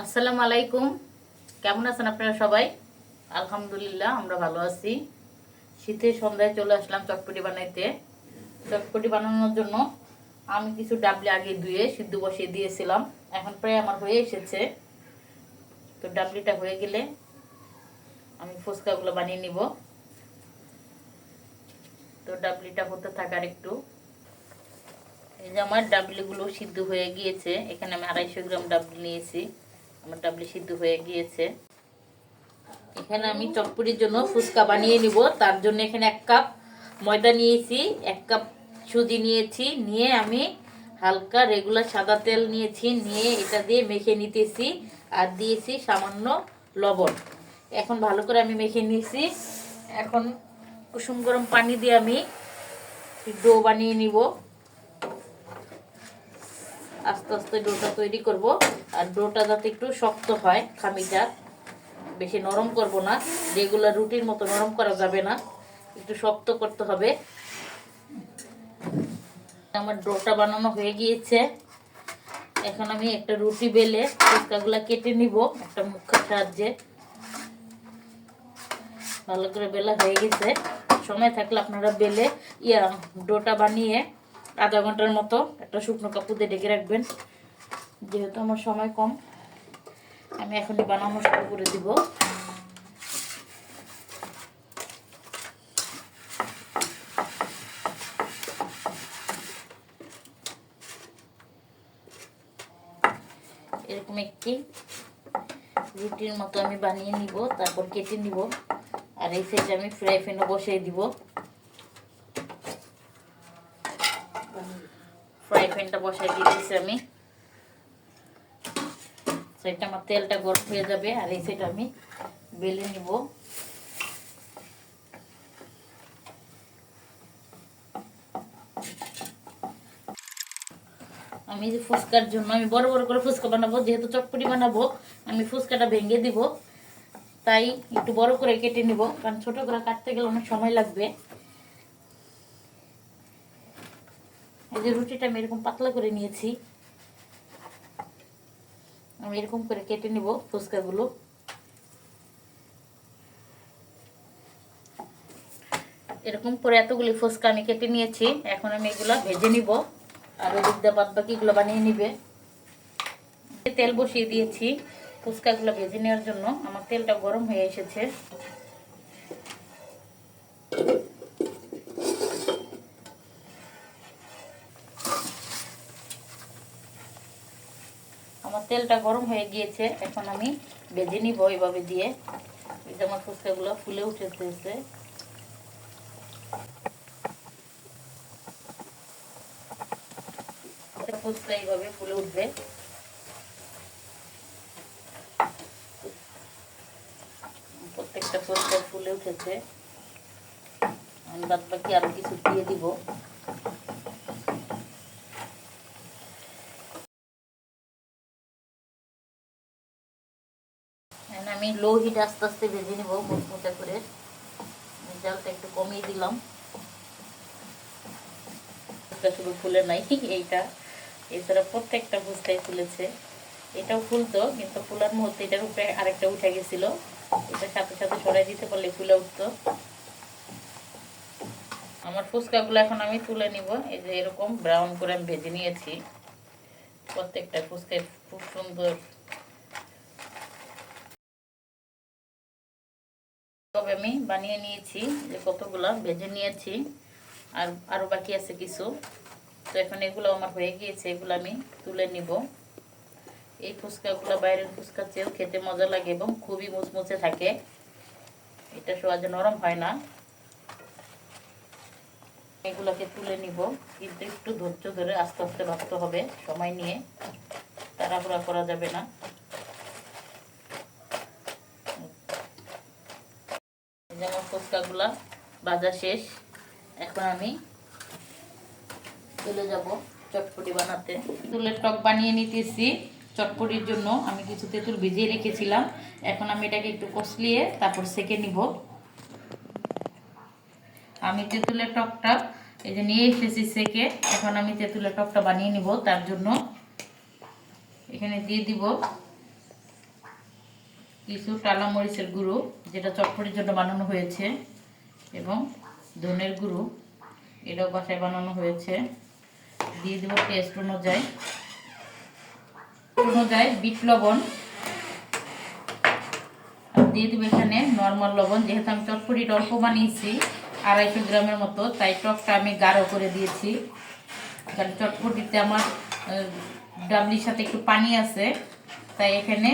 আসসালামু আলাইকুম। কেমন আছেন আপনারা সবাই? আলহামদুলিল্লাহ, আমরা ভালো আছি। শীতের সন্ধ্যায় চলে আসলাম চটপটি বানাইতে। চটপটি বানানোর জন্য আমি কিছু ডাবলি আগে ধুয়ে সিদ্ধ বসিয়ে দিয়েছিলাম। এখন প্রায় আমার হয়ে এসেছে। তো ডাবলিটা হয়ে গেলে আমি ফুচকাগুলো বানিয়ে নিব। তো ডাবলিটা হতে থাকার একটু। এই যে আমার ডাবলিগুলো সিদ্ধ হয়ে গিয়েছে, এখানে আমি আড়াইশো গ্রাম ডাবলি নিয়েছি। আমার ডাবলি সিদ্ধ হয়ে গিয়েছে। এখানে আমি চটপুরির জন্য ফুচকা বানিয়ে নিব। তার জন্য এখানে এক কাপ ময়দা নিয়েছি, এক কাপ সুজি নিয়েছি, নিয়ে আমি হালকা রেগুলার সাদা তেল নিয়েছি, নিয়ে এটা দিয়ে মেখে নিতেছি আর দিয়েছি সামান্য লবণ। এখন ভালো করে আমি মেখে নিয়েছি। এখন কুসুম গরম পানি দিয়ে আমি ডো বানিয়ে নিব। আস্তে আস্তে ডোটা তৈরি করব। আর ডোটা যাতে একটু শক্ত হয় খামিটা, বেশি নরম করব না। রেগুলার রুটির মতো নরম করা যাবে না। একটু শক্ত করতে হবে। আমার ডোটা বানানো হয়ে গিয়েছে। এখন আমি একটা রুটি বেলে ফুচকাগুলা কেটে নিব, একটা মুখের সাহায্যে। ভালো করে বেলা হয়ে গেছে। সময় থাকলে আপনারা বেলে, ইয়া, ডোটা বানিয়ে আধা ঘণ্টার মতো একটা শুকনো কাপড় দিয়ে ঢেকে রাখবেন। যেহেতু আমার সময় কম, আমি এখনই বানানো শুরু করে দিব। এরকম একটি রুটির মতো আমি বানিয়ে নিব, তারপর কেটে নিব। আর এই সাইডে আমি ফ্রাই প্যানও বসিয়ে দিব। ফ্রাই বসাই দিয়েছি আমি। সাইডটা আমার তেলটা গরম হয়ে যাবে, আর এই সাইডটা আমি বেলে নিব। আমি যে ফুচকার জন্য, আমি বড় বড় করে ফুচকা বানাবো, যেহেতু চটপটি বানাবো, আমি ফুচকাটা ভেঙে দিব। তাই একটু বড় করে কেটে নিব, কারণ ছোট করে কাটতে গেলে অনেক সময় লাগবে। এই যে রুটিটা আমি এরকম পাতলা করে নিয়েছি। আমি এরকম করে কেটে নিব ফুচকাগুলো। এরকম করে এতগুলি ফুচকা আমি কেটে নিয়েছি। এখন আমি এগুলো ভেজে নিব আর ওদিক দিয়ে বাদ বাকিগুলো বানিয়ে নিবে। তেল বসিয়ে দিয়েছি ফুচকাগুলো ভেজে নেওয়ার জন্য। আমার তেলটা গরম হয়ে এসেছে। তেলটা গরম হয়ে গিয়েছে, এখন আমি ভেজে নিব এইভাবে দিয়ে। যে আমার ফুচকাগুলো ফুলে উঠেছে ফুচকা এইভাবে ফুলে উঠবে। প্রত্যেকটা ফুচকা ফুলে উঠেছে। আমি বাদ বাকি আরও কিছু দিয়ে দিব। আমি লো হিট আস্তে আস্তে ভেজে নেব, মুচমুচা করে। জালটা একটু কমিয়ে দিলাম। শুধু ফুলে নাই এইটা। এছাড়া প্রত্যেকটা ফুচকাই ফুলেছে। এটাও ফুলতো কিন্তু ফুলার মুহূর্তে এটার উপরে আরেকটা উঠে গেছিল। এটা সাথে সাথে সরাই দিতে পারলে ফুলে উঠতো। আমার ফুচকাগুলো এখন আমি তুলে নিব। এই যে এরকম ব্রাউন করে আমি ভেজে নিয়েছি। প্রত্যেকটা ফুচকায় খুব সুন্দর তবে আমি বানিয়ে নিয়েছি, যে কতগুলা ভেজে নিয়েছি, আর আরও বাকি আছে কিছু। তো এখন এগুলো আমার হয়ে গিয়েছে, এগুলো আমি তুলে নিব। এই ফুচকাগুলো বাইরের ফুচকার চেয়েও খেতে মজা লাগে এবং খুবই মুচমুচে থাকে। এটা সহজে নরম হয় না। এগুলোকে তুলে নিব। কিন্তু একটু ধৈর্য ধরে আস্তে আস্তে ভাবতে হবে সময় নিয়ে। তাড়াহুড়া করা যাবে না। ফুচকাগুলা ভাজা শেষ। এখন আমি চলে যাব চটপটি বানাতে। তেঁতুলের টক বানিয়ে নিতেছি। চটপটির জন্য আমি কিছু তেঁতুল ভিজিয়ে রেখেছিলাম। এখন আমি এটাকে একটু কষলিয়ে তারপর সেকে নিব। আমি তেঁতুলের টকটা এই যে নিয়ে এসেছি সেকে। এখন আমি তেঁতুলের টকটা বানিয়ে নিব তার জন্য। এখানে দিয়ে দিব কিছু টালা মরিচের গুঁড়ো, যেটা চটপটির জন্য বানানো হয়েছে, এবং ধনের গুঁড়ো, এটাও বাসায় বানানো হয়েছে। দিয়ে দেবো টেস্ট অনুযায়ী। অনুযায়ী বিট লবণ। দিয়ে দেবো এখানে নর্মাল লবণ, যেহেতু আমি চটপটিটা অল্প বানিয়েছি, আড়াইশো গ্রামের মতো, তাই টকটা আমি গাঢ় করে দিয়েছি। কারণ চটপটিতে আমার ডাবলির সাথে একটু পানি আছে, তাই এখানে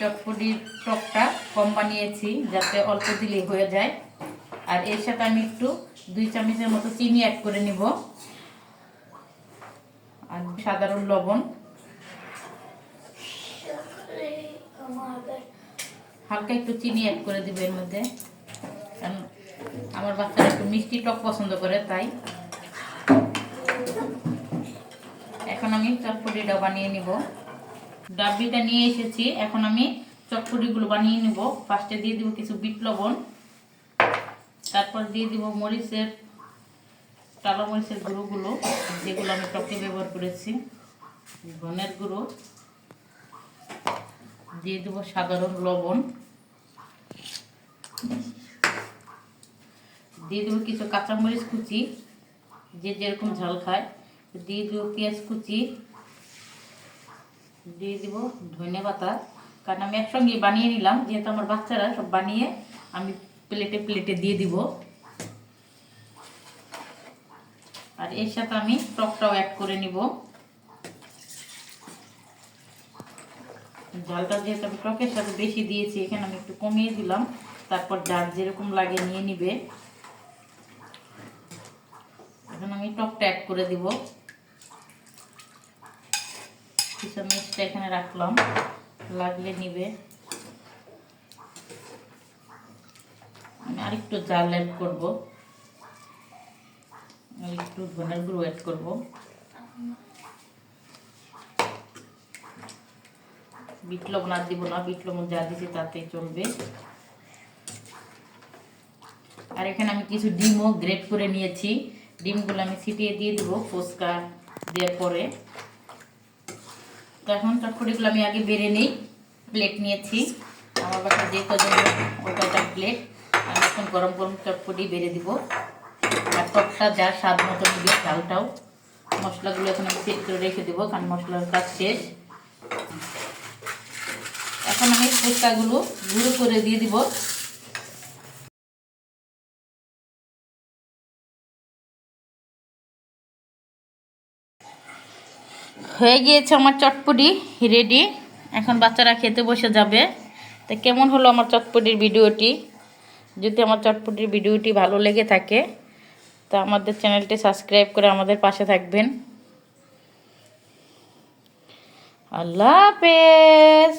চটপটির টকটা কম বানিয়েছি যাতে অল্প দিলেই হয়ে যায়। আর এর সাথে আমি একটু দুই চামচের মতো চিনি অ্যাড করে নিব। আর সাধারণ লবণ। হালকা একটু চিনি অ্যাড করে দিবে এর মধ্যে। আমার বাচ্চারা একটু মিষ্টি টক পছন্দ করে, তাই। এখন আমি চটপটিটা বানিয়ে নিব। ডাব্বিটা নিয়ে এসেছি। এখন আমি চটপটিগুলো বানিয়ে নিব। ফার্স্টে দিয়ে দিব কিছু বিট লবণ। তারপর দিয়ে দিব মরিচের, কালো মরিচের গুঁড়োগুলো, যেগুলো আমি টকে ব্যবহার করেছি। ধনের গুঁড়ো। দিয়ে দেব সাধারণ লবণ। দিয়ে দেবো কিছু কাঁচামরিচ কুচি। যে যেরকম ঝাল খায়। দিয়ে দেবো পেঁয়াজ কুচি। দিয়ে দিব ধনে পাতা কারণ আমি একসঙ্গে বানিয়ে নিলাম, যেহেতু আমার বাচ্চারা সব বানিয়ে আমি প্লেটে প্লেটে দিয়ে দিব। আর এর সাথে আমি টকটাও অ্যাড করে নিব। ঝালটা যেহেতু আমি টকের সাথে বেশি দিয়েছি, এখানে আমি একটু কমিয়ে দিলাম। তারপর যার যেরকম লাগে নিয়ে নিবে। এখন আমি টকটা অ্যাড করে দিব। কিছু মিক্সটা এখানে রাখলাম। লাগলে নিবে। আমি আরেকটু জাল অ্যাড করব। একটু ধনের গুঁড়ো অ্যাড করব। বিট লবণ আর দিব না, বিট লবণ যা দিছি তাতেই চলবে। আর এখানে আমি কিছু ডিমও গ্রেট করে নিয়েছি। ডিমগুলো আমি ছিটিয়ে দিয়ে দেবো ফুচকা দেওয়ার পরে। তো এখন চটপটিগুলো আমি আগে বেড়ে নিই। প্লেট নিয়েছি। আমার বাসায় যে কজন ওই কয়টা প্লেট আমি এখন গরম গরম চটপটি বেড়ে দিব। আর টকটা যা স্বাদ মতো দিবে, চালটাও। মশলাগুলো এখন আমি সেট করে রেখে দেবো, কারণ মশলার কাজ শেষ। এখন আমি ফুচকাগুলো গুঁড়ো করে দিয়ে দিব। হয়ে গিয়েছে আমার চটপটি রেডি এখন বাচ্চারা খেতে বসে যাবে। তো কেমন হলো আমার চটপটির ভিডিওটি? যদি আমার চটপটির ভিডিওটি ভালো লেগে থাকে, তো আমাদের চ্যানেলটি সাবস্ক্রাইব করে আমাদের পাশে থাকবেন। আল্লাহ হাফেজ।